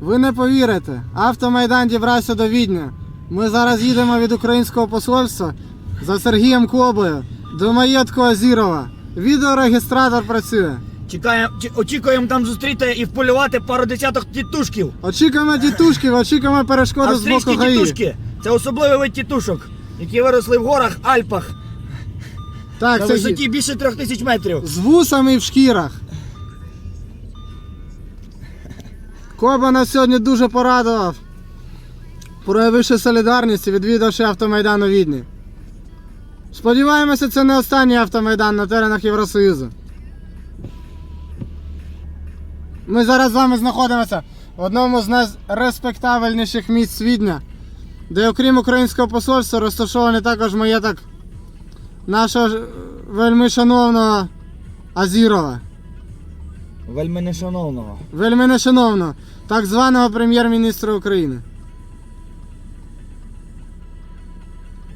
Ви не повірите, автомайдан дібрався до Відня. Ми зараз їдемо від українського посольства за Сергієм Коблею до маєтку Азірова. Відеорегістратор працює. Чекаємо, чи- очікуємо там зустріти і вполювати пару десяток тітушків. Очікуємо тітушків, очікуємо перешкоди з боку ГАІ. тітушки. Це особливий вид тітушок, які виросли в горах, Альпах. Так, на це висоті більше трьох тисяч метрів. з вусами і в шкірах. Коба нас сьогодні дуже порадував, проявивши солідарність і відвідавши автомайдан у Відні. Сподіваємося, це не останній автомайдан на теренах Євросоюзу. Ми зараз з вами знаходимося в одному з найреспектабельніших місць Відня, де окрім українського посольства розташований також маєток нашого е, вельми шановного Азірова. Вельми нешановного. Вельми нешановного, так званого прем'єр-міністра України.